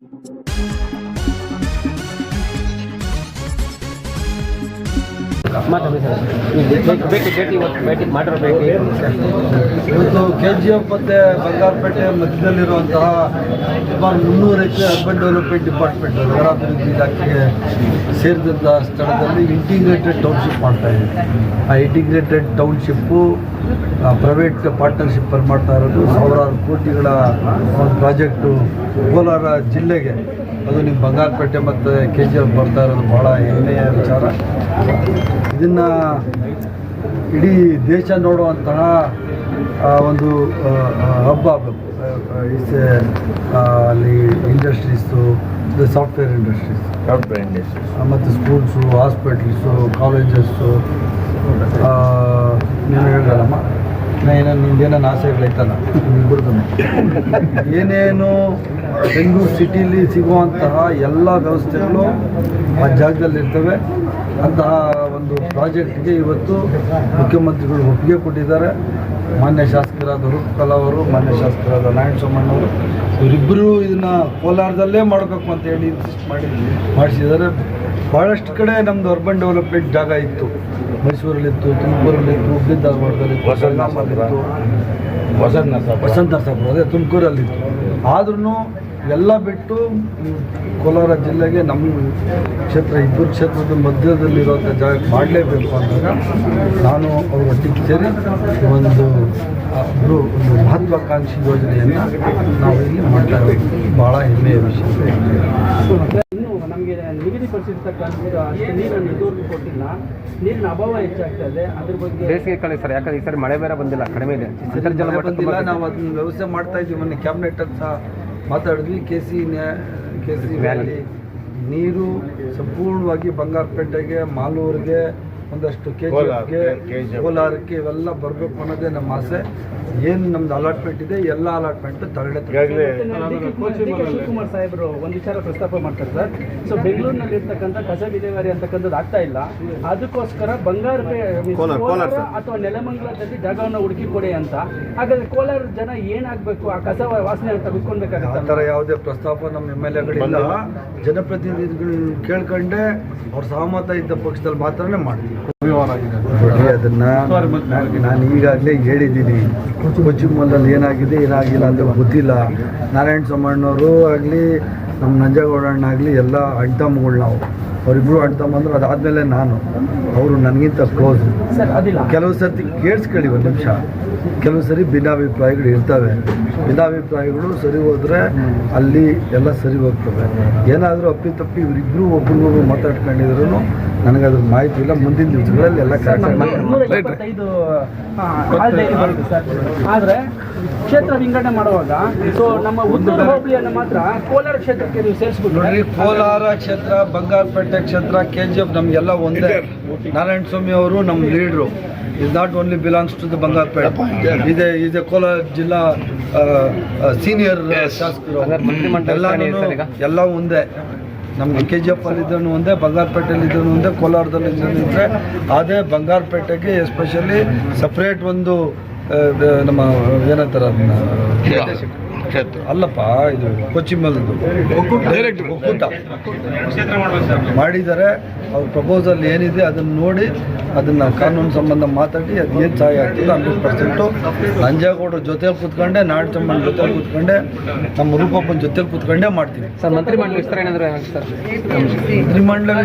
Thank you. ಇವತ್ತು K G F ಮತ್ತು ಬಂಗಾರಪೇಟೆ ಮಧ್ಯದಲ್ಲಿರುವಂತಹ ಸುಮಾರು ಮುನ್ನೂರು ಎಕರೆ ಅರ್ಬನ್ ಡೆವಲಪ್ಮೆಂಟ್ ಡಿಪಾರ್ಟ್ಮೆಂಟ್ ನಗರಾಭಿವೃದ್ಧಿ ಇಲಾಖೆಗೆ ಸೇರಿದಂತಹ ಸ್ಥಳದಲ್ಲಿ ಇಂಟಿಗ್ರೇಟೆಡ್ ಟೌನ್ಶಿಪ್ ಮಾಡ್ತಾ ಇದೆ ಆ ಇಂಟಿಗ್ರೇಟೆಡ್ ಟೌನ್ಶಿಪ್ಪು ಪ್ರೈವೇಟ್ ಪಾರ್ಟ್ನರ್ಶಿಪ್ಪಲ್ಲಿ ಮಾಡ್ತಾ ಇರೋದು ಸಾವಿರಾರು ಕೋಟಿಗಳ ಒಂದು ಪ್ರಾಜೆಕ್ಟು ಕೋಲಾರ ಜಿಲ್ಲೆಗೆ ಅದು ನಿಮ್ಮ ಬಂಗಾರಪೇಟೆ ಮತ್ತು ಕೆ ಜಿ ಎಫ್ ಬರ್ತಾ ಇರೋದು ಭಾಳ ಹೆಮ್ಮೆಯ ವಿಚಾರ ಇದನ್ನು ಇಡೀ ದೇಶ ನೋಡುವಂತಹ ಒಂದು ಹಬ್ಬ ಇಸ್ ಅಲ್ಲಿ ಇಂಡಸ್ಟ್ರೀಸು ಸಾಫ್ಟ್ವೇರ್ ಇಂಡಸ್ಟ್ರೀಸ್. ಮತ್ತು ಸ್ಕೂಲ್ಸು ಹಾಸ್ಪಿಟಲ್ಸು ಕಾಲೇಜಸ್ಸು ನೀನು ಹೇಳಲ್ಲಮ್ಮ ಏನೋ ನಿಮ್ದೇನೇನು ಆಸೆಗಳೈತಲ್ಲ? ಇಬ್ಬರದು ಏನೇನು ಬೆಂಗಳೂರು ಸಿಟಿಲಿ ಸಿಗುವಂತಹ ಎಲ್ಲ ವ್ಯವಸ್ಥೆಗಳು ಆ ಜಾಗದಲ್ಲಿರ್ತವೆ. ಅಂತಹ ಒಂದು ಪ್ರಾಜೆಕ್ಟ್ಗೆ ಇವತ್ತು ಮುಖ್ಯಮಂತ್ರಿಗಳು ಒಪ್ಪಿಗೆ ಕೊಟ್ಟಿದ್ದಾರೆ. ಮಾನ್ಯ ಶಾಸಕರಾದ ರೂಪಕಲಾ ಅವರು, ಮಾನ್ಯ ಶಾಸಕರಾದ ಸೋಮಣ್ಣವರು ಇವರಿಬ್ಬರು ಇದನ್ನು ಕೋಲಾರದಲ್ಲೇ ಮಾಡಬೇಕು ಅಂತ ಹೇಳಿ ಇನ್ಸಿಸ್ಟ್ ಮಾಡಿ ಮಾಡಿಸಿದ್ದಾರೆ. ಭಾಳಷ್ಟು ಕಡೆ ನಮ್ಮದು ಅರ್ಬನ್ ಡೆವಲಪ್ಮೆಂಟ್ ಜಾಗ ಇತ್ತು. ಮೈಸೂರಲ್ಲಿತ್ತು ತುಮಕೂರಲ್ಲಿತ್ತು ಹುಬ್ಳಿ ಧಾರವಾಡದಲ್ಲಿತ್ತು ಬೆಳಗಾಮಲ್ಲಿತ್ತು ವಸಂತ. ವಸಂತ ನರಸಾಪುರ ಅದೇ ತುಮಕೂರಲ್ಲಿತ್ತು. ಆದ್ರೂ ಎಲ್ಲ ಬಿಟ್ಟು ಕೋಲಾರ ಜಿಲ್ಲೆಗೆ ನಮ್ಮ ಕ್ಷೇತ್ರ ಇಬ್ಬರು ಕ್ಷೇತ್ರದ ಮಧ್ಯದಲ್ಲಿರೋಂಥ ಜಾಗ ಮಾಡಲೇಬೇಕು ಅಂದಾಗ ನಾನು ಅವ್ರ ಒಟ್ಟಿಗೆ ಸೇರಿ ಒಂದು ಒಂದು ಮಹತ್ವಾಕಾಂಕ್ಷಿ ಯೋಜನೆಯನ್ನು ನಾವು ಇಲ್ಲಿ ಮಾಡ್ತಾ ಇದ್ದೀವಿ ಭಾಳ ಹೆಮ್ಮೆಯ ವಿಷಯ. ಅಷ್ಟು ನೀರನ್ನು ಇದುವರೆಗೂ ಕೊಟ್ಟಿಲ್ಲ. ನೀರಿನ ಅಭಾವ ಹೆಚ್ಚಾಗ್ತಾ ಇದೆ. ಅದ್ರ ಬಗ್ಗೆ ಬೇಸಿಗೆ ಕಾಲ ಸರ್ ಯಾಕಂದ್ರೆ ಈ ಸರಿ ಮಳೆ ಬೇರೆ ಬಂದಿಲ್ಲ ಕಡಿಮೆ ಇದೆ. ಅಂತರ್ಜಲ ಮಟ್ಟ ಬಂದಿಲ್ಲ. ನಾವು ಅದನ್ನ ವ್ಯವಸ್ಥೆ ಮಾಡ್ತಾ ಇದ್ವಿ ಮೊನ್ನೆ ಕ್ಯಾಬಿನೆಟ್ ಅಂತ ಮಾತಾಡಿದ್ವಿ. K C K C valley ನೀರು ಸಂಪೂರ್ಣವಾಗಿ ಬಂಗಾರಪೇಟೆಗೆ ಮಾಲೂರಿಗೆ ಒಂದಷ್ಟು ಕೆ ಜಿ ಜಿಗೆ ಕೋಲಾರಕ್ಕೆ ಇವೆಲ್ಲ ಬರಬೇಕು ಅನ್ನೋದೇ ನಮ್ಮ ಆಸೆ. ಏನು ನಮ್ದು ಅಲಾಟ್ಮೆಂಟ್ ಇದೆ ಎಲ್ಲ ಅಲಾಟ್ಮೆಂಟ್ ತರಡೆ ಡಿ ಕೆ ಶಿವಕುಮಾರ್ ಸಾಹೇಬರು ಒಂದು ವಿಚಾರ ಪ್ರಸ್ತಾಪ ಮಾಡ್ತಾರೆ ಸರ್. ಸೊ ಬೆಂಗಳೂರಿನಲ್ಲಿ ಇರ್ತಕ್ಕಂಥ ಕಸ ವಿಲೇವಾರಿ ಅಂತಕ್ಕಂಥದ್ದು ಆಗ್ತಾ ಇಲ್ಲ. ಅದಕ್ಕೋಸ್ಕರ ಬಂಗಾರ ಕೋಲಾರ ಅಥವಾ ನೆಲಮಂಗಲದಲ್ಲಿ ಜಾಗವನ್ನು ಹುಡುಕಿ ಕೊಡಿ ಅಂತ. ಹಾಗಾದ್ರೆ ಕೋಲಾರ ಜನ ಏನಾಗಬೇಕು? ಆ ಕಸ ವಾಸನೆ ಅಂತ ಆ ಬಿಟ್ಕೊಳ್ಬೇಕಾಗತ್ತ ಥರ ಯಾವುದೇ ಪ್ರಸ್ತಾಪ ನಮ್ಮ ಎಂ ಎಲ್ ಎಗಳಿಲ್ಲ. ಜನಪ್ರತಿನಿಧಿಗಳು ಕೇಳ್ಕೊಂಡೆ ಅವ್ರ ಸಹಮತ ಇದ್ದ ಪಕ್ಷದಲ್ಲಿ ಮಾತ್ರನೇ ಮಾಡ್ತೀವಿ. ಅದನ್ನ ನಾನು ಈಗಾಗಲೇ ಹೇಳಿದ್ದೀನಿ. ಕೊಚ್ಚಿಮಲ್ಲಲ್ಲಿ ಏನಾಗಿದೆ ಏನಾಗಿಲ್ಲ ಅಂತ ಗೊತ್ತಿಲ್ಲ. ನಾರಾಯಣ ಸೋಮಣ್ಣವರು ಆಗಲಿ ನಮ್ಮ ನಂಜೇಗೌಡಣ್ಣ ಆಗಲಿ ಎಲ್ಲ ಅಣ್ತಮ್ಮಗಳು ನಾವು. ಅವರಿಬ್ಬರು ಅಣ್ತಮ್ಮಂದ್ರು ಅದಾದಮೇಲೆ ನಾನು. ಅವರು ನನಗಿಂತ ಕ್ಲೋಸ್ ಕೆಲವು ಸರ್ತಿ ಕೇಳಿಸ್ಕೊಳ್ಳಿ ಒಂದು ನಿಮಿಷ. ಕೆಲವು ಸರಿ ಭಿನ್ನಾಭಿಪ್ರಾಯಗಳು ಇರ್ತವೆ. ಭಿನ್ನಾಭಿಪ್ರಾಯಗಳು ಸರಿ ಹೋದರೆ ಅಲ್ಲಿ ಎಲ್ಲ ಸರಿ ಹೋಗ್ತವೆ. ಏನಾದರೂ ಅಪ್ಪಿತಪ್ಪಿ ಇವರಿಬ್ಬರು ಒಬ್ರಿಗೊಬ್ರು ಮಾತಾಡ್ಕೊಂಡಿದ್ರು ನನಗದ್ರ ಮಾಹಿತಿ ಇಲ್ಲ ಮುಂದಿನ ದಿವಸಗಳಲ್ಲಿ ಎಲ್ಲ ಆದ್ರೆ ಕ್ಷೇತ್ರ ವಿಂಗಡಣೆ ಮಾಡುವಾಗ ಸೊ ನಮ್ಮ ಉತ್ತರ ಹೋಬಳಿಯನ್ನು ಮಾತ್ರ ಕೋಲಾರ ಕ್ಷೇತ್ರಕ್ಕೆ ನೀವು ಸೇರಿಸ್ಬಿಟ್ಟು ಕೋಲಾರ ಕ್ಷೇತ್ರ ಬಂಗಾರಪೇಟೆ ಕ್ಷೇತ್ರ ಕೆ ಜಿ ಎಫ್ ನಮಗೆಲ್ಲ ಒಂದೇ. ನಾರಾಯಣ ಸ್ವಾಮಿ ಅವರು ನಮ್ಮ ಲೀಡ್ರು. Is not only belongs to the Bangarapete. ಇದೆ ಇದೆ ಕೋಲಾರ ಜಿಲ್ಲಾ ಸೀನಿಯರ್ ಶಾಸಕರು? ಎಲ್ಲ ಒಂದೇ. ನಮಗೆ ಕೆ ಜಿ ಎಫ್ ಅಲ್ಲಿ ಇದ್ದನು ಒಂದೇ ಬಂಗಾರಪೇಟೆಯಲ್ಲಿ ಇದ್ದನು ಒಂದೇ ಕೋಲಾರದಲ್ಲಿ ಇದ್ದನು ಇದ್ದರೆ ಅದೇ ಬಂಗಾರಪೇಟೆಗೆ ಎಸ್ಪೆಷಲಿ ಸಪ್ರೇಟ್ ಒಂದು ನಮ್ಮ ಏನಂತಾರೆ ಅದನ್ನ? ಅಲ್ಲಪ್ಪ ಇದು ಕೊಚ್ಚಿಮಲ್ದು. ಡೈರೆಕ್ಟ್ ಒಕ್ಕೂಟ. ಮಾಡಿದ್ದಾರೆ. ಅವ್ರ ಪ್ರಪೋಸಲ್ ಏನಿದೆ ಅದನ್ನು ನೋಡಿ ಅದನ್ನು ಕಾನೂನು ಸಂಬಂಧ ಮಾತಾಡಿ ಅದು ಏನು ಸಹಾಯ ಆಗ್ತದೆ ಹಂಡ್ರೆಡ್ ಪರ್ಸೆಂಟು ನಂಜೇಗೌಡರ ಜೊತೆಲಿ ಕೂತ್ಕೊಂಡೆ ನಾಡ್ ಚಮ್ಮನ ಜೊತೆಲಿ ಕೂತ್ಕೊಂಡೆ ನಮ್ಮ ರೂಪಪ್ಪನ ಜೊತೆಲಿ ಕೂತ್ಕೊಂಡೇ ಮಾಡ್ತೀವಿ. ಸರ್ ಮಂತ್ರಿಮಂಡಲ ವಿಸ್ತರಣೆ ಅಂದ್ರೆ ಸರ್? ಮಂತ್ರಿಮಂಡಲ